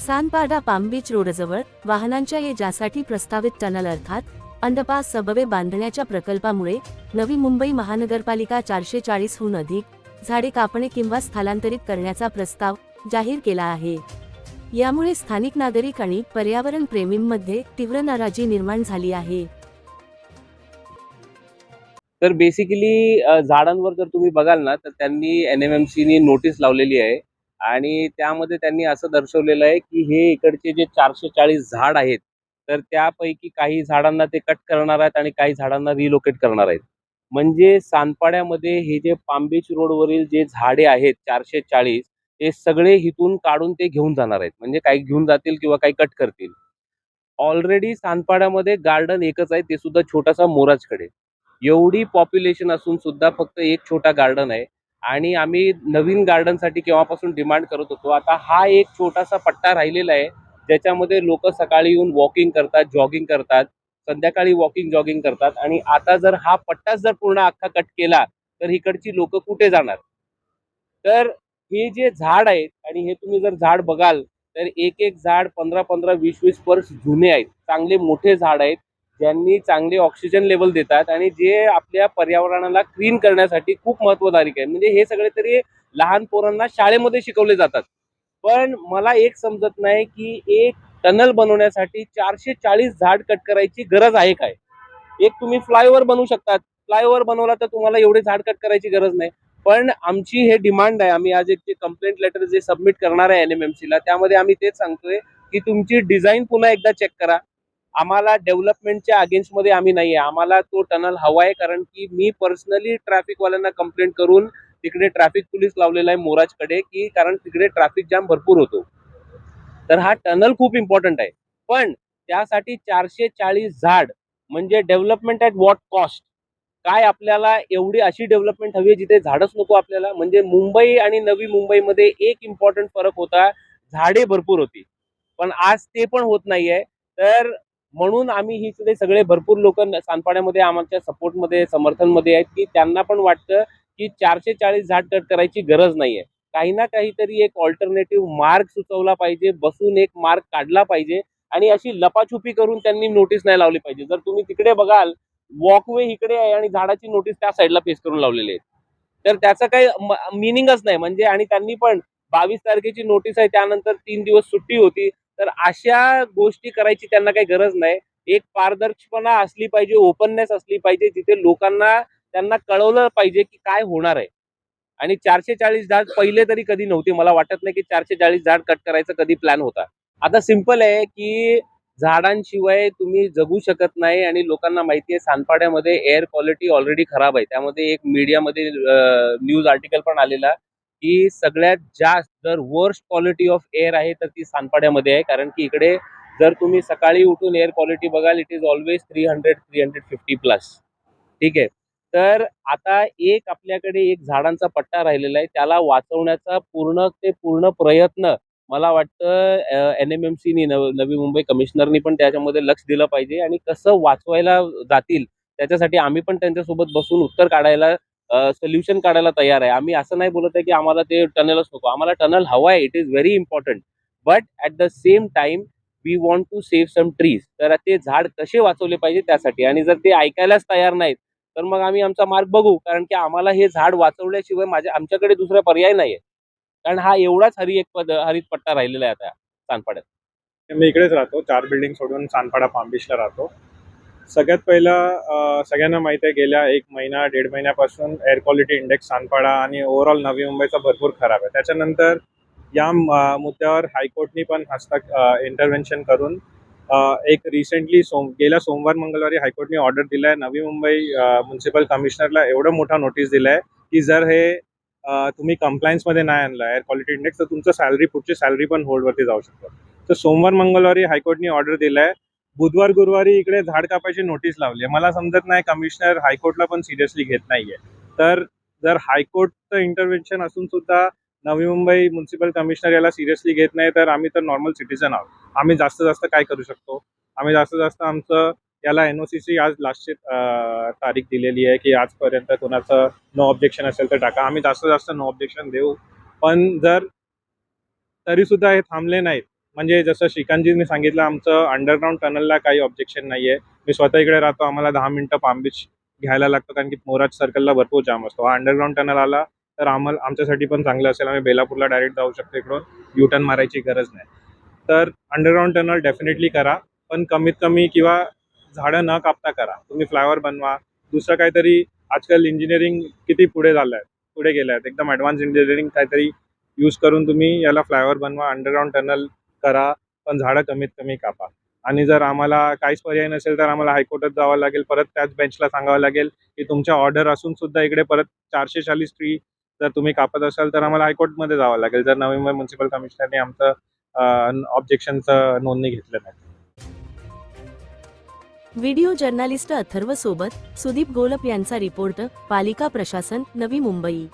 Sanpada palm beach रोडजवळ वाहनांच्या ये जासाठी प्रस्तावित टनल अर्थात अंडरपास सबवे बांधण्याच्या प्रकल्पामुळे नवी मुंबई महानगरपालिका चारशे चाळीसहून अधिक झाडे कापणे किंवा स्थलांतरित करण्याचा प्रस्ताव जाहीर केला आहे. यामुळे स्थानिक नागरिक आणि पर्यावरण प्रेमींमध्ये तीव्र नाराजी निर्माण झाली आहे. तर बेसिकली झाडांवर जर तुम्ही बघाल ना तर त्यांनी एन एम एम सीनी नोटीस लावलेली आहे. आणि त्यामध्ये त्यांनी असं दर्शवलेलं आहे की हे इकडचे जे चारशे चाळीस झाड आहेत तर त्यापैकी काही झाडांना ते कट करणार आहेत आणि काही झाडांना रिलोकेट करणार आहेत. म्हणजे सानपाड्यामध्ये हे जे पांबीच रोडवरील जे झाडे आहेत चारशे चाळीस ते सगळे इथून काढून ते घेऊन जाणार आहेत. म्हणजे काही घेऊन जातील किंवा काही कट करतील. ऑलरेडी सानपाड्यामध्ये गार्डन एकच आहे ते सुद्धा छोटासा मोराजकडे एवढी पॉप्युलेशन असून सुद्धा फक्त एक छोटा गार्डन आहे. आणि आम्ही नवीन गार्डनसाठी केव्हापासून डिमांड करत होतो आता हा एक छोटासा पट्टा राहिलेला आहे ज्याच्यामध्ये लोक सकाळी येऊन वॉकिंग करतात जॉगिंग करतात संध्याकाळी वॉकिंग जॉगिंग करतात आणि आता जर हा पट्टाच जर पूर्ण अख्खा कट केला तर इकडची लोक कुठे जाणार? तर हे जे झाड आहेत आणि हे तुम्ही जर झाड बघाल तर एक एक झाड पंधरा पंधरा वीस वीस वर्ष जुने आहेत चांगले मोठे झाड आहेत ज्यांनी चांगले ऑक्सिजन लेवल देतात आणि जे आपल्या पर्यावरणाला क्लीन करण्यासाठी खूप महत्वदायक आहे म्हणजे हे सगळे तरी लहान पोरांना शाळेमध्ये शिकवले जातात. पण मला एक समजत नाही की एक टनल बनवण्यासाठी चारशे चाळीस झाड कट करायची गरज आहे काय? एक तुम्ही फ्लायओव्हर बनवू शकतात. फ्लायओव्हर बनवला तर तुम्हाला एवढे झाड कट करायची गरज नाही. पण आमची हे डिमांड आहे. आम्ही आज एक जे कंप्लेंट लेटर जे सबमिट करणार आहे एन एम एम सीला त्यामध्ये आम्ही तेच सांगतोय की तुमची डिझाईन पुन्हा एकदा चेक करा. आम्हाला डेव्हलपमेंटच्या अगेन्स्टमध्ये आम्ही नाही आहे आम्हाला तो टनल हवा आहे कारण की मी पर्सनली ट्रॅफिकवाल्यांना कंप्लेंट करून तिकडे ट्रॅफिक पोलीस लावलेला आहे मोराजकडे की कारण तिकडे ट्रॅफिक जाम भरपूर होतो. तर हा टनल खूप इम्पॉर्टंट आहे. पण त्यासाठी चारशे चाळीस झाड म्हणजे डेव्हलपमेंट ॲट वॉट कॉस्ट काय आपल्याला एवढी अशी डेव्हलपमेंट हवी आहे जिथे झाडच नको आपल्याला? म्हणजे मुंबई आणि नवी मुंबईमध्ये एक इम्पॉर्टंट फरक होता. झाडे भरपूर होती. पण आज ते पण होत नाहीये. तर म्हणून आम्ही ही सगळे सगळे भरपूर लोक सांडपाण्यामध्ये आमच्या सपोर्टमध्ये समर्थनमध्ये आहेत की त्यांना पण वाटतं की चारशे चाळीस झाड कट करायची गरज नाहीये. काही ना काहीतरी एक ऑल्टरनेटिव्ह मार्ग सुचवला पाहिजे बसून एक मार्ग काढला पाहिजे आणि अशी लपाछुपी करून त्यांनी नोटीस नाही लावली पाहिजे. जर तुम्ही तिकडे बघाल वॉकवे इकडे आहे आणि झाडाची नोटीस त्या साईडला पेस्ट करून लावलेली आहे तर त्याचं काही मिनिंगच नाही. म्हणजे आणि त्यांनी पण बावीस तारखेची नोटीस आहे त्यानंतर तीन दिवस सुट्टी होती. तर अशा गोष्टी करायची त्यांना काही गरज नाही. एक पारदर्शकपणा असली पाहिजे ओपननेस असली पाहिजे जिथे लोकांना त्यांना कळवलं पाहिजे की काय होणार आहे. आणि चारशे चाळीस झाड पहिले तरी कधी नव्हते. मला वाटत नाही की चारशे चाळीस झाड कट करायचा कधी प्लॅन होता. आता सिंपल आहे की झाडांशिवाय तुम्ही जगू शकत नाही आणि लोकांना माहिती आहे सानपाड्यामध्ये एअर क्वालिटी ऑलरेडी खराब आहे. त्यामध्ये एक मीडियामध्ये न्यूज आर्टिकल पण आलेला. ही सगळ्यात जास्त जर वर्स्ट क्वालिटी ऑफ एअर आहे तर ती सानपाड्यामध्ये आहे. कारण की इकडे जर तुम्ही सकाळी उठून एअर क्वालिटी बघाल it is always three hundred three hundred fifty plus ठीक आहे? तर आता एक आपल्याकडे एक झाडांचा पट्टा राहिलेला आहे. त्याला वाचवण्याचा पूर्ण ते पूर्ण प्रयत्न मला वाटतं एन एम एम सीनी नवी मुंबई कमिशनरनी पण त्याच्यामध्ये लक्ष दिलं पाहिजे. आणि कसं वाचवायला जातील त्याच्यासाठी आम्ही पण त्यांच्यासोबत बसून उत्तर काढायला सोल्युशन काढायला तयार आहे. आम्ही असं नाही बोलत आहे की आम्हाला ते टनलच नको. आम्हाला टनल हवं आहे. It is very important but at the same time we want to save some trees तर ते झाड कसे वाचवले पाहिजे त्यासाठी. आणि जर ते ऐकायलाच तयार नाहीत तर मग आम्ही आमचा मार्ग बघू. कारण की आम्हाला हे झाड वाचवल्याशिवाय माझ्या आमच्याकडे दुसरा पर्याय नाही आहे कारण हा एवढाच हरी एक पद हरित पट्टा राहिलेला आहे आता सानपाड्यात मी इकडेच राहतो. चार बिल्डिंग सोडून सानपाडा पांबिशला राहतो. सगळ्यात पहिलं सगळ्यांना माहिती आहे गेल्या एक महिना दीड महिन्यापासून एअर क्वालिटी इंडेक्स सानपाडा आणि ओव्हरऑल नवी मुंबईचा भरपूर खराब आहे. त्याच्यानंतर या मुद्द्यावर हायकोर्टनी पण हस्तक इंटरव्हेन्शन करून एक रिसेंटली सोम गेल्या सोमवार मंगळवारी हायकोर्टने ऑर्डर दिला आहे नवी मुंबई म्युन्सिपल कमिशनरला एवढं मोठा नोटीस दिला आहे की जर हे तुम्ही कंप्लायन्समध्ये नाही आणलं एअर क्वालिटी इंडेक्स तर तुमचं सॅलरी पुढची सॅलरी पण होल्डवरती जाऊ शकतं. तर सोमवार मंगळवारी हायकोर्टने ऑर्डर दिला आहे बुधवार गुरुवारी इकडे झाड कापायची नोटीस लावली आहे. मला समजत नाही कमिशनर हायकोर्टला पण सिरियसली घेत नाहीये. तर जर हायकोर्टचं इंटरव्हेन्शन असून सुद्धा नवी मुंबई म्युन्सिपल कमिशनर याला सिरियसली घेत नाही तर आम्ही तर नॉर्मल सिटीजन आहोत. आम्ही जास्त जास्त काय करू शकतो? आम्ही जास्त जास्त आमचं याला एन ओ सी सी आज लास्टची तारीख दिलेली आहे की आजपर्यंत कोणाचं नो ऑब्जेक्शन असेल तर टाका. आम्ही जास्त जास्त नो ऑब्जेक्शन देऊ. पण जर तरी सुद्धा हे थांबले नाहीत म्हणजे जसं श्रीकांतजींनी सांगितलं आमचं अंडरग्राऊंड टनलला काही ऑब्जेक्शन नाही आहे मी स्वतः इकडे राहतो आम्हाला दहा मिनटं पाम बीच घ्यायला लागतं कारण की मोराज सर्कलला भरपूर जाम असतो. हा अंडरग्राऊंड टनल आला तर आम्हाला आमच्यासाठी पण चांगलं असेल. आम्ही बेलापूरला डायरेक्ट जाऊ शकतो इकडून. यू टर्न मारायची गरज नाही. तर अंडरग्राऊंड टनल डेफिनेटली करा पण कमीत कमी किंवा झाडं न कापता करा. तुम्ही फ्लायओव्हर बनवा. दुसरं काहीतरी आजकाल इंजिनिअरिंग किती पुढे झालं आहे पुढे गेलं आहेत एकदम ॲडव्हान्स इंजिनिअरिंग काहीतरी यूज करून तुम्ही याला फ्लायओव्हर बनवा. अंडरग्राऊंड टनल करा पण झाडं कमीत कमी कापा. आणि जर आम्हाला काहीच पर्याय नसेल तर आम्हाला हायकोर्टात जावं लागेल परत त्याच बेंचला सांगावं लागेल की तुमच्या ऑर्डर असून सुद्धा इकडे परत चारशे चाळीस ट्री जर तुम्ही कापत असाल तर आम्हाला हायकोर्टमध्ये जावं लागेल. जर नवी मुंबई म्युन्सिपल कमिशनरने आमचं ऑब्जेक्शनचं नोंदणी घेतलं नाही. व्हिडिओ जर्नालिस्ट अथर्व सोबत सुदीप गोलप यांचा रिपोर्ट पालिका प्रशासन नवी मुंबई.